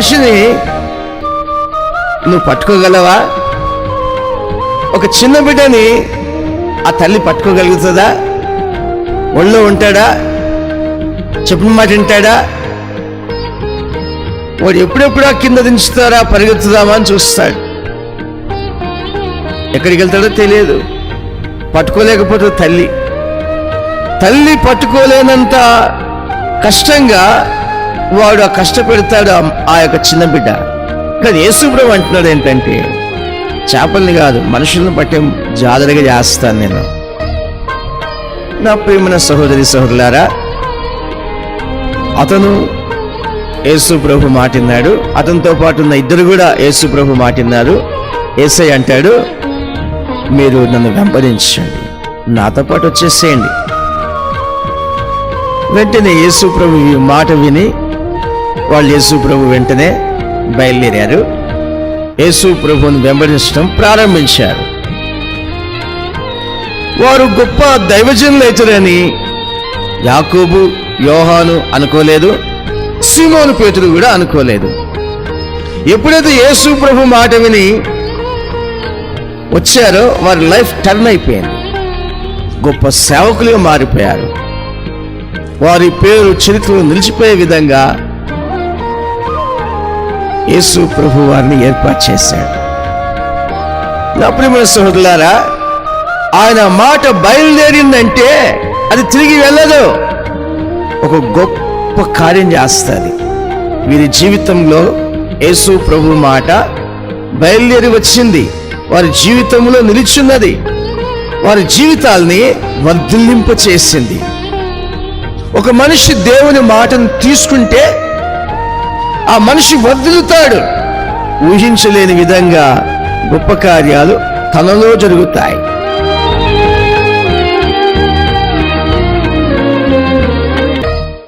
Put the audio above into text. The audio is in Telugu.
మనిషిని నువ్వు పట్టుకోగలవా? ఒక చిన్న బిడ్డని ఆ తల్లి పట్టుకోగలుగుతుందా? ఒళ్ళో ఉంటాడా? చెప్పిన మాట వింటాడా? వాడు ఎప్పుడెప్పుడా కింద దించుతారా పరిగెత్తుదామా అని చూస్తాడు. ఎక్కడికి వెళ్తాడో తెలియదు. పట్టుకోలేకపోతే తల్లి. తల్లి పట్టుకోలేనంత కష్టంగా వాడు ఆ కష్టపెడతాడు ఆ- యొక్క చిన్న బిడ్డ. కానీ యేసుప్రభు అంటున్నాడు ఏంటంటే చేపల్ని కాదు మనుషులను పట్టే జాదరగా చేస్తాను నేను. నా ప్రియమైన సహోదరి సహోదరులారా అతను యేసు ప్రభు మాటిన్నాడు అతనితో పాటు ఉన్న ఇద్దరు కూడా యేసు ప్రభు మాటిన్నారు ఏసై అంటాడు మీరు నన్ను వెంబడించండి. నాతో పాటు వచ్చేసేయండి. వెంటనే యేసు ప్రభు మాట విని వాళ్ళు యేసు ప్రభు వెంటనే బయలుదేరారు. యేసు ప్రభువుని వెంబడించడం ప్రారంభించారు. వారు గొప్ప దైవజనులు అవుతారని యాకోబు యోహాను అనుకోలేదు సిమోను పేతుడు కూడా అనుకోలేదు. ఎప్పుడైతే యేసు ప్రభు మాట విని వచ్చారో వారి లైఫ్ టర్న్ అయిపోయింది. గొప్ప సేవకులుగా మారిపోయారు. వారి పేరు చరిత్రలో నిలిచిపోయే విధంగా యేసు ప్రభు వారిని ఏర్పాటు చేశాడు. నా ప్రియమైన సహోదరులారా ఆయన మాట బయలుదేరిందంటే అది తిరిగి వెళ్ళదు. ఒక గొప్ప కార్యం చేస్తుంది. వీరి జీవితంలో యేసు ప్రభు మాట బయలుదేరి వచ్చింది. వారి జీవితంలో నిలిచున్నది. వారి జీవితాల్ని వర్ధిల్లింప చేసింది ఒక మనిషి దేవుని మాటను తీసుకుంటే ఆ మనిషి వర్ధిల్లుతాడు. ఊహించలేని విధంగా గొప్ప కార్యాలు తనలో జరుగుతాయి.